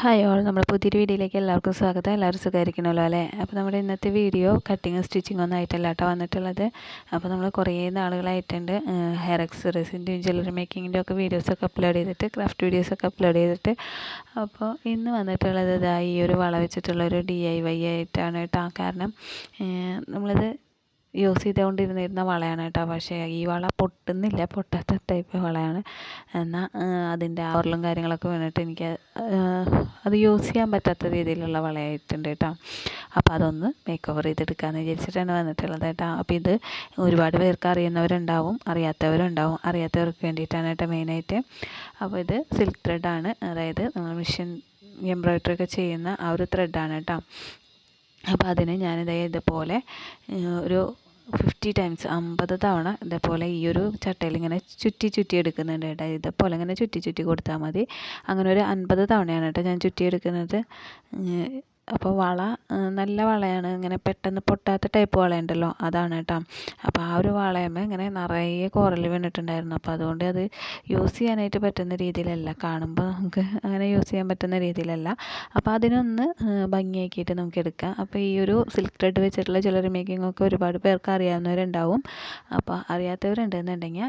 Hi all നമ്മുടെ പുതിയൊരു വീഡിയോയിലേക്ക് എല്ലാവർക്കും സ്വാഗതം. എല്ലാവരും സുഖമായിരിക്കണമല്ലോ അല്ലേ? അപ്പോൾ നമ്മുടെ ഇന്നത്തെ വീഡിയോ കട്ടിങ്ങും സ്റ്റിച്ചിങ്ങും ഒന്നും ആയിട്ടല്ല കേട്ടോ വന്നിട്ടുള്ളത്. അപ്പോൾ നമ്മൾ കുറേ നാളുകളായിട്ടുണ്ട് ഹെയർ എക്സസറീസിന്റെയും ജ്വല്ലറി മേക്കിങ്ങിന്റെ ഒക്കെ വീഡിയോസൊക്കെ അപ്ലോഡ് ചെയ്തിട്ട് ക്രാഫ്റ്റ് വീഡിയോസൊക്കെ അപ്ലോഡ് ചെയ്തിട്ട്. അപ്പോൾ ഇന്ന് വന്നിട്ടുള്ളത് ഇതാ ഈ ഒരു വള വെച്ചിട്ടുള്ളൊരു ഡി ഐ വൈ ആയിട്ടാണ് കേട്ടോ കാരണം. നമ്മളിത് യൂസ് ചെയ്തുകൊണ്ടിരുന്നിരുന്ന വളയാണ് കേട്ടോ. പക്ഷേ ഈ വള പൊട്ടുന്നില്ല. പൊട്ടാത്ത ടൈപ്പ് വളയാണ്. എന്നാൽ അതിന്റെ ആറിലും കാര്യങ്ങളൊക്കെ വന്നിട്ട് എനിക്ക് അത് യൂസ് ചെയ്യാൻ പറ്റാത്ത രീതിയിലുള്ള വളയായിട്ടുണ്ട് കേട്ടോ. അപ്പോൾ അതൊന്ന് മേക്ക് ഓവർ ചെയ്തെടുക്കാമെന്ന് വിചാരിച്ചിട്ടാണ് വന്നിട്ടുള്ളത് കേട്ടോ. അപ്പോൾ ഇത് ഒരുപാട് പേർക്ക് അറിയുന്നവരുണ്ടാവും അറിയാത്തവരുണ്ടാവും അറിയാത്തവർക്ക് വേണ്ടിയിട്ടാണ് കേട്ടോ മെയിനായിട്ട്. അപ്പോൾ ഇത് സിൽക്ക് ത്രെഡാണ് അതായത് നമ്മൾ മിഷൻ എംബ്രോയ്ഡറി ഒക്കെ ചെയ്യുന്ന ആ ഒരു ത്രെഡാണ് കേട്ടോ. അപ്പോൾ അതിന് ഞാനിതേ ഇതുപോലെ ഒരു ഫിഫ്റ്റി ടൈംസ് അമ്പത് തവണ ഇതേപോലെ ഈ ഒരു ചട്ടയിൽ ഇങ്ങനെ ചുറ്റി ചുറ്റി എടുക്കുന്നുണ്ട് കേട്ടോ. ഇതേപോലെ ഇങ്ങനെ ചുറ്റി ചുറ്റി കൊടുത്താൽ മതി. അങ്ങനെ ഒരു അൻപത് തവണയാണ് കേട്ടോ ഞാൻ ചുറ്റി എടുക്കുന്നത് അപ്പോൾ വള നല്ല വളയാണ്. ഇങ്ങനെ പെട്ടെന്ന് പൊട്ടാത്ത ടൈപ്പ് വളയുണ്ടല്ലോ അതാണ് കേട്ടോ. അപ്പോൾ ആ ഒരു വളയമ്മ ഇങ്ങനെ നിറയെ കോറൽ വീണിട്ടുണ്ടായിരുന്നു. അപ്പോൾ അതുകൊണ്ട് അത് യൂസ് ചെയ്യാനായിട്ട് പറ്റുന്ന രീതിയിലല്ല. കാണുമ്പോൾ നമുക്ക് അങ്ങനെ യൂസ് ചെയ്യാൻ പറ്റുന്ന രീതിയിലല്ല. അപ്പോൾ അതിനൊന്ന് ഭംഗിയാക്കിയിട്ട് നമുക്ക് എടുക്കാം. അപ്പോൾ ഈ ഒരു സിൽക്ക് ത്രെഡ് വെച്ചിട്ടുള്ള ജ്വല്ലറി മേക്കിംഗ് ഒക്കെ ഒരുപാട് പേർക്ക് അറിയാവുന്നവരുണ്ടാവും. അപ്പോൾ അറിയാത്തവരുണ്ടെന്നുണ്ടെങ്കിൽ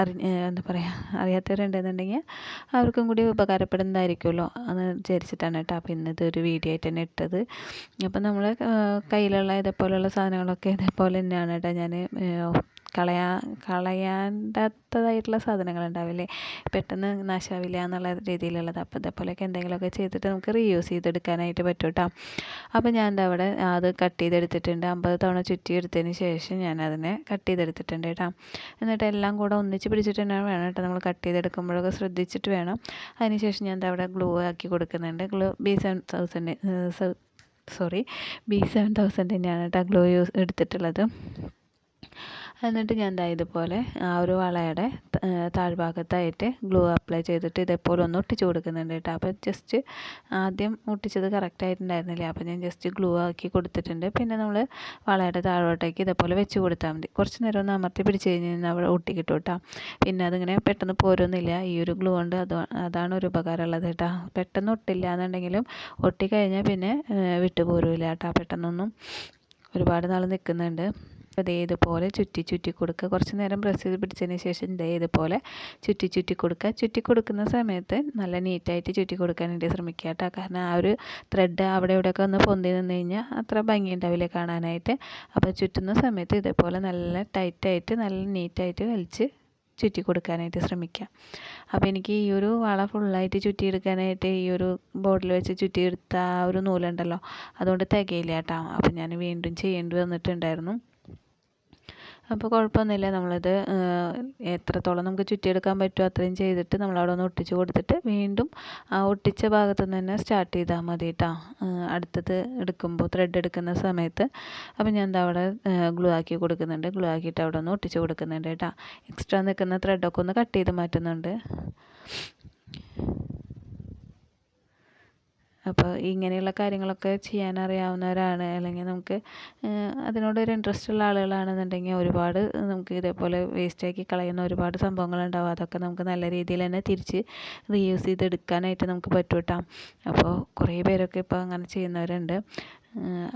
അറി എന്താ പറയുക അറിയാത്തവരുണ്ടെന്നുണ്ടെങ്കിൽ അവർക്കും കൂടി ഉപകാരപ്പെടുന്നതായിരിക്കുമല്ലോ എന്ന് വിചാരിച്ചിട്ടാണ് കേട്ടോ. അപ്പോൾ ഇന്നത്തെ ഒരു വീഡിയോ ആയിട്ട് തന്നെ ഇട്ടത്. അപ്പോൾ നമ്മൾ കയ്യിലുള്ള ഇതേപോലെയുള്ള സാധനങ്ങളൊക്കെ ഇതേപോലെ തന്നെയാണ് കേട്ടോ ഞാൻ കളയാ കളയാണ്ടാത്തതായിട്ടുള്ള സാധനങ്ങൾ ഉണ്ടാവില്ലേ പെട്ടെന്ന് നാശാവില്ല എന്നുള്ള രീതിയിലുള്ളത്. അപ്പോൾ ഇതേപോലെയൊക്കെ എന്തെങ്കിലുമൊക്കെ ചെയ്തിട്ട് നമുക്ക് റീയൂസ് ചെയ്തെടുക്കാനായിട്ട് പറ്റും കേട്ടോ അപ്പോൾ ഞാൻ അവിടെ അത് കട്ട് ചെയ്തെടുത്തിട്ടുണ്ട്. അമ്പത് തവണ ചുറ്റി എടുത്തതിന് ശേഷം ഞാൻ അതിനെ കട്ട് ചെയ്തെടുത്തിട്ടുണ്ട് കേട്ടോ. എന്നിട്ട് എല്ലാം കൂടെ ഒന്നിച്ച് പിടിച്ചിട്ട് തന്നെ വേണം കേട്ടോ നമ്മൾ കട്ട് ചെയ്തെടുക്കുമ്പോഴൊക്കെ ശ്രദ്ധിച്ചിട്ട് വേണം. അതിനുശേഷം ഞാൻ അവിടെ ഗ്ലൂ ആക്കി കൊടുക്കുന്നുണ്ട്. Glue B seven thousand sorry B seven thousand തന്നെയാണ് കേട്ടോ ഗ്ലൂ യൂസ് എടുത്തിട്ടുള്ളത്. എന്നിട്ട് ഞാൻ ദാ ഇതുപോലെ ആ ഒരു വളയുടെ താഴ്ഭാഗത്തായിട്ട് ഗ്ലൂ അപ്ലൈ ചെയ്തിട്ട് ഇതേപോലെ ഒന്ന് ഒട്ടിച്ചു കൊടുക്കുന്നുണ്ട് കേട്ടോ. അപ്പോൾ ജസ്റ്റ് ആദ്യം ഒട്ടിച്ചത് കറക്റ്റായിട്ടുണ്ടായിരുന്നില്ല അപ്പോൾ ഞാൻ ജസ്റ്റ് ഗ്ലൂ ആക്കി കൊടുത്തിട്ടുണ്ട്. പിന്നെ നമ്മൾ വളയുടെ താഴോട്ടേക്ക് ഇതേപോലെ വെച്ച് കൊടുത്താൽ മതി. കുറച്ച് നേരം ഒന്ന് അമർത്തി പിടിച്ച് കഴിഞ്ഞ് കഴിഞ്ഞാൽ അവിടെ ഒട്ടി കിട്ടും കേട്ടോ. പിന്നെ അതിങ്ങനെ പെട്ടെന്ന് പോരൊന്നുമില്ല ഈ ഒരു ഗ്ലൂ കൊണ്ട് അത് അതാണ് ഒരു ഉപകാരമുള്ളത് കേട്ടോ. പെട്ടെന്ന് ഒട്ടില്ല എന്നുണ്ടെങ്കിലും ഒട്ടിക്കഴിഞ്ഞാൽ പിന്നെ വിട്ടു പോരില്ല കേട്ടോ. പെട്ടെന്നൊന്നും ഒരുപാട് നാൾ നിൽക്കുന്നുണ്ട്. ദേ ഇതുപോലെ ചുറ്റി ചുറ്റി കൊടുക്കുക. കുറച്ച് നേരം പ്രസ് ചെയ്ത് പിടിച്ചതിന് ശേഷം ദേ ഇതുപോലെ ചുറ്റി ചുറ്റി കൊടുക്കുക. ചുറ്റി കൊടുക്കുന്ന സമയത്ത് നല്ല നീറ്റായിട്ട് ചുറ്റി കൊടുക്കാനായിട്ട് ശ്രമിക്കുക കേട്ടോ. കാരണം ആ ഒരു ത്രെഡ് അവിടെ ഇവിടെയൊക്കെ ഒന്ന് പൊന്തി നിന്ന് കഴിഞ്ഞാൽ അത്ര ഭംഗി ഉണ്ടാവില്ല കാണാനായിട്ട്. അപ്പോൾ ചുറ്റുന്ന സമയത്ത് ഇതേപോലെ നല്ല ടൈറ്റായിട്ട് നല്ല നീറ്റായിട്ട് വലിച്ച് ചുറ്റി കൊടുക്കാനായിട്ട് ശ്രമിക്കുക. അപ്പോൾ എനിക്ക് ഈ ഒരു വള ഫുള്ളായിട്ട് ചുറ്റിയെടുക്കാനായിട്ട് ഈ ഒരു ബോർഡിൽ വെച്ച് ചുറ്റിയെടുത്ത ആ ഒരു നൂലുണ്ടല്ലോ അതുകൊണ്ട് തികയില്ല കേട്ടോ. അപ്പോൾ ഞാൻ വീണ്ടും ചെയ്യേണ്ടി വന്നിട്ടുണ്ടായിരുന്നു. അപ്പോൾ കുഴപ്പമൊന്നുമില്ല നമ്മളത് എത്രത്തോളം നമുക്ക് ചുറ്റിയെടുക്കാൻ പറ്റുമോ അത്രയും ചെയ്തിട്ട് നമ്മൾ അവിടെ ഒന്ന് ഒട്ടിച്ച് കൊടുത്തിട്ട് വീണ്ടും ആ ഒട്ടിച്ച ഭാഗത്തു നിന്ന് തന്നെ സ്റ്റാർട്ട് ചെയ്താൽ മതി കേട്ടോ അടുത്തത് എടുക്കുമ്പോൾ ത്രെഡ് എടുക്കുന്ന സമയത്ത്. അപ്പോൾ ഞാൻ എന്താ അവിടെ ഗ്ലൂ ആക്കി കൊടുക്കുന്നുണ്ട്. ഗ്ലൂ ആക്കിയിട്ട് അവിടെ ഒന്ന് ഒട്ടിച്ച് കൊടുക്കുന്നുണ്ട് കേട്ടോ എക്സ്ട്രാ നിൽക്കുന്ന ത്രെഡൊക്കെ ഒന്ന് കട്ട് ചെയ്ത് മാറ്റുന്നുണ്ട്. അപ്പോൾ ഇങ്ങനെയുള്ള കാര്യങ്ങളൊക്കെ ചെയ്യാൻ അറിയാവുന്നവരാണ് അല്ലെങ്കിൽ നമുക്ക് അതിനോട് ഒരു ഇൻട്രസ്റ്റ് ഉള്ള ആളുകളാണെന്നുണ്ടെങ്കിൽ ഒരുപാട് നമുക്ക് ഇതേപോലെ വേസ്റ്റാക്കി കളയുന്ന ഒരുപാട് സംഭവങ്ങളുണ്ടാവും. അതൊക്കെ നമുക്ക് നല്ല രീതിയിൽ തന്നെ തിരിച്ച് റീയൂസ് ചെയ്തെടുക്കാനായിട്ട് നമുക്ക് പറ്റും കേട്ടോ അപ്പോൾ കുറേ പേരൊക്കെ ഇപ്പോൾ അങ്ങനെ ചെയ്യുന്നവരുണ്ട്.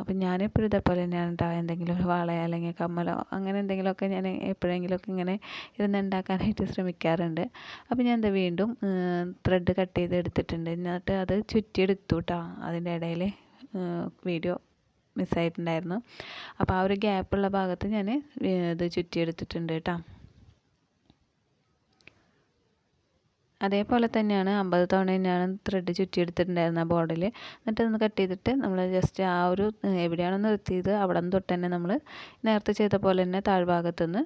അപ്പം ഞാനെപ്പോഴും ഇതേപോലെ തന്നെയാണ് കേട്ടോ എന്തെങ്കിലും ഒരു വളയോ അല്ലെങ്കിൽ കമ്മലോ അങ്ങനെ എന്തെങ്കിലുമൊക്കെ ഞാൻ എപ്പോഴെങ്കിലുമൊക്കെ ഇങ്ങനെ ഇരുന്ന് ഉണ്ടാക്കാനായിട്ട് ശ്രമിക്കാറുണ്ട്. അപ്പം ഞാൻ എന്താ വീണ്ടും ത്രെഡ് കട്ട് ചെയ്ത് എടുത്തിട്ടുണ്ട്. എന്നിട്ട് അത് ചുറ്റിയെടുത്തു കേട്ടോ അതിന്റെ ഇടയിൽ വീഡിയോ മിസ്സായിട്ടുണ്ടായിരുന്നു അപ്പോൾ ആ ഒരു ഗ്യാപ്പുള്ള ഭാഗത്ത് ഞാൻ ഇത് ചുറ്റിയെടുത്തിട്ടുണ്ട് കേട്ടോ അതേപോലെ തന്നെയാണ് അമ്പത് തവണ ഞാൻ ത്രെഡ് ചുറ്റിയെടുത്തിട്ടുണ്ടായിരുന്നത് ആ ബോർഡിൽ എന്നിട്ട് ഒന്ന് കട്ട് ചെയ്തിട്ട് നമ്മൾ ജസ്റ്റ് ആ ഒരു എവിടെയാണോ നിർത്തിയത് അവിടെ നിന്ന് തൊട്ട് തന്നെ നമ്മൾ നേരത്തെ ചെയ്ത പോലെ തന്നെ താഴ്ഭാഗത്തുനിന്ന്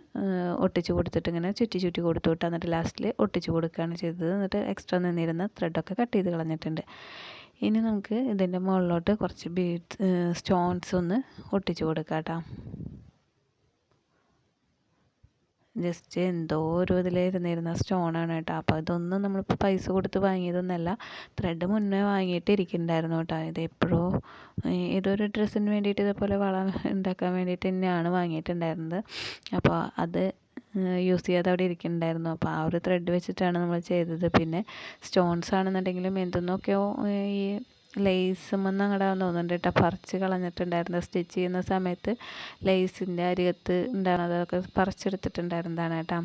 ഒട്ടിച്ച് കൊടുത്തിട്ട് ഇങ്ങനെ ചുറ്റി ചുറ്റി കൊടുത്തു വിട്ട് എന്നിട്ട് ലാസ്റ്റിൽ ഒട്ടിച്ച് കൊടുക്കുകയാണ് ചെയ്തത്. എന്നിട്ട് എക്സ്ട്രാ നിന്നിരുന്ന ത്രെഡൊക്കെ കട്ട് ചെയ്ത് കളഞ്ഞിട്ടുണ്ട്. ഇനി നമുക്ക് ഇതിന്റെ മുകളിലോട്ട് കുറച്ച് ബീഡ്സ് സ്റ്റോൺസ് ഒന്ന് ഒട്ടിച്ച് കൊടുക്കാം കേട്ടോ ജസ്റ്റ് എന്തോ ഒരു ഇതിലിരുന്നിരുന്ന സ്റ്റോണാണ് കേട്ടോ. അപ്പോൾ ഇതൊന്നും നമ്മളിപ്പോൾ പൈസ കൊടുത്ത് വാങ്ങിയതൊന്നുമല്ല ത്രെഡ് മുന്നേ വാങ്ങിയിട്ട് ഇരിക്കുന്നുണ്ടായിരുന്നു കേട്ടോ. ഇത് എപ്പോഴോ ഏതൊരു ഡ്രസ്സിന് വേണ്ടിയിട്ട് ഇതേപോലെ വള ഉണ്ടാക്കാൻ വേണ്ടിയിട്ട് തന്നെയാണ് വാങ്ങിയിട്ടുണ്ടായിരുന്നത്. അപ്പോൾ അത് യൂസ് ചെയ്യാതെ അവിടെ ഇരിക്കുന്നുണ്ടായിരുന്നു അപ്പോൾ ആ ഒരു ത്രെഡ് വെച്ചിട്ടാണ് നമ്മൾ ചെയ്തത്. പിന്നെ സ്റ്റോൺസ് ആണെന്നുണ്ടെങ്കിലും എന്തെന്നൊക്കെയോ ഈ ലേസുമെന്ന് അങ്ങോട്ട് തോന്നുന്നുണ്ട് കേട്ടോ പറിച്ച് കളഞ്ഞിട്ടുണ്ടായിരുന്നു. സ്റ്റിച്ച് ചെയ്യുന്ന സമയത്ത് ലേസിന്റെ അരികത്ത് ഉണ്ടാകുന്നതൊക്കെ പറിച്ചെടുത്തിട്ടുണ്ടായിരുന്നതാണ് കേട്ടോ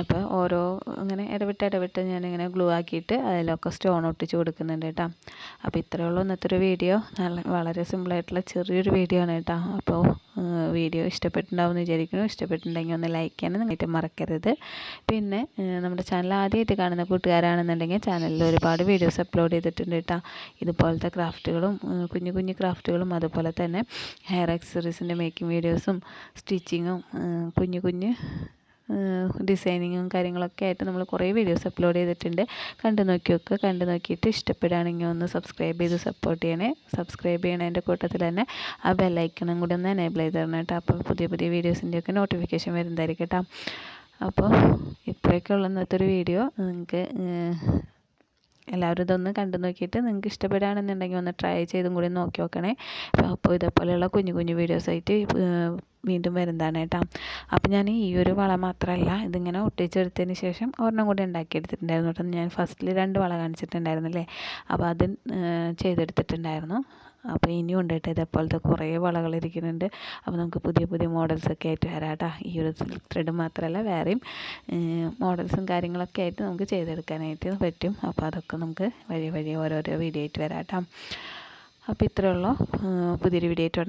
അപ്പോൾ ഓരോ ഇങ്ങനെ ഇടവിട്ട് ഇടവിട്ട് ഞാനിങ്ങനെ ഗ്ലൂ ആക്കിയിട്ട് അതിലൊക്കെ സ്റ്റോൺ ഒട്ടിച്ച് കൊടുക്കുന്നുണ്ട് കേട്ടോ. അപ്പോൾ ഇത്രയേ ഉള്ളൂ ഇന്നത്തെ ഒരു വീഡിയോ നല്ല വളരെ സിമ്പിളായിട്ടുള്ള ചെറിയൊരു വീഡിയോ ആണ് കേട്ടോ. അപ്പോൾ വീഡിയോ ഇഷ്ടപ്പെട്ടിട്ടുണ്ടാവും എന്ന് വിചാരിക്കുന്നു. ഇഷ്ടപ്പെട്ടിട്ടുണ്ടെങ്കിൽ ഒന്ന് ലൈക്ക് ചെയ്യാനും നിങ്ങൾട്ട് മറക്കരുത്. പിന്നെ നമ്മുടെ ചാനൽ ആദ്യമായിട്ട് കാണുന്ന കൂട്ടുകാരാണെന്നുണ്ടെങ്കിൽ ചാനലിൽ ഒരുപാട് വീഡിയോസ് അപ്ലോഡ് ചെയ്തിട്ടുണ്ട് കേട്ടോ. ഇതുപോലത്തെ ക്രാഫ്റ്റുകളും കുഞ്ഞു കുഞ്ഞു ക്രാഫ്റ്റുകളും അതുപോലെ തന്നെ ഹെയർ ആക്സസറീസിന്റെ മേക്കിംഗ് വീഡിയോസും സ്റ്റിച്ചിങ്ങും കുഞ്ഞു കുഞ്ഞ് ഡിസൈനിങ്ങും കാര്യങ്ങളൊക്കെ ആയിട്ട് നമ്മൾ കുറേ വീഡിയോസ് അപ്ലോഡ് ചെയ്തിട്ടുണ്ട്. കണ്ടു നോക്കി വെക്കുക കണ്ടു നോക്കിയിട്ട് ഇഷ്ടപ്പെടുകയാണെങ്കിൽ ഒന്ന് സബ്സ്ക്രൈബ് ചെയ്ത് സപ്പോർട്ട് ചെയ്യണേ. സബ്സ്ക്രൈബ് ചെയ്യണതിന്റെ കൂട്ടത്തിൽ തന്നെ ആ ബെല്ലൈക്കണം കൂടി ഒന്ന് എനേബിൾ ചെയ്ത് തരണം കേട്ടോ. അപ്പോൾ പുതിയ പുതിയ വീഡിയോസിന്റെയൊക്കെ നോട്ടിഫിക്കേഷൻ വരുന്നതായിരിക്കും കേട്ടോ. അപ്പോൾ ഇത്രയൊക്കെ ഉള്ള ഇന്നത്തെ ഒരു വീഡിയോ നിങ്ങൾക്ക് എല്ലാവരും ഇതൊന്ന് കണ്ടു നോക്കിയിട്ട് നിങ്ങൾക്ക് ഇഷ്ടപ്പെടുകയാണെന്നുണ്ടെങ്കിൽ ഒന്ന് ട്രൈ ചെയ്തും കൂടി നോക്കി നോക്കണേ. അപ്പോൾ ഇതേപോലെയുള്ള കുഞ്ഞു കുഞ്ഞു വീഡിയോസ് ആയിട്ട് വീണ്ടും വരുന്നതാണ് കേട്ടോ. അപ്പോൾ ഞാൻ ഈ ഒരു വള മാത്രമല്ല ഇതിങ്ങനെ ഒട്ടിച്ചെടുത്തതിന് ശേഷം ഒരെണ്ണം കൂടി ഉണ്ടാക്കിയെടുത്തിട്ടുണ്ടായിരുന്നു കേട്ടോ. ഞാൻ ഫസ്റ്റിൽ രണ്ട് വള കാണിച്ചിട്ടുണ്ടായിരുന്നില്ലേ? അപ്പോൾ അത് ചെയ്തെടുത്തിട്ടുണ്ടായിരുന്നു. അപ്പോൾ ഇനിയും ഉണ്ട് കേട്ടോ ഇതേപോലത്തെ കുറേ വളകൾ ഇരിക്കുന്നുണ്ട്. അപ്പോൾ നമുക്ക് പുതിയ പുതിയ മോഡൽസൊക്കെ ആയിട്ട് വരാം കേട്ടോ. ഈ ഒരു സിൽക്ക് ത്രെഡ് മാത്രമല്ല വേറെയും മോഡൽസും കാര്യങ്ങളൊക്കെ ആയിട്ട് നമുക്ക് ചെയ്തെടുക്കാനായിട്ട് പറ്റും. അപ്പോൾ അതൊക്കെ നമുക്ക് വഴി വഴി ഓരോരോ വീഡിയോ ആയിട്ട് വരാം കേട്ടോ. അപ്പോൾ ഇത്രയേ ഉള്ളൂ. പുതിയൊരു വീഡിയോ ആയിട്ട്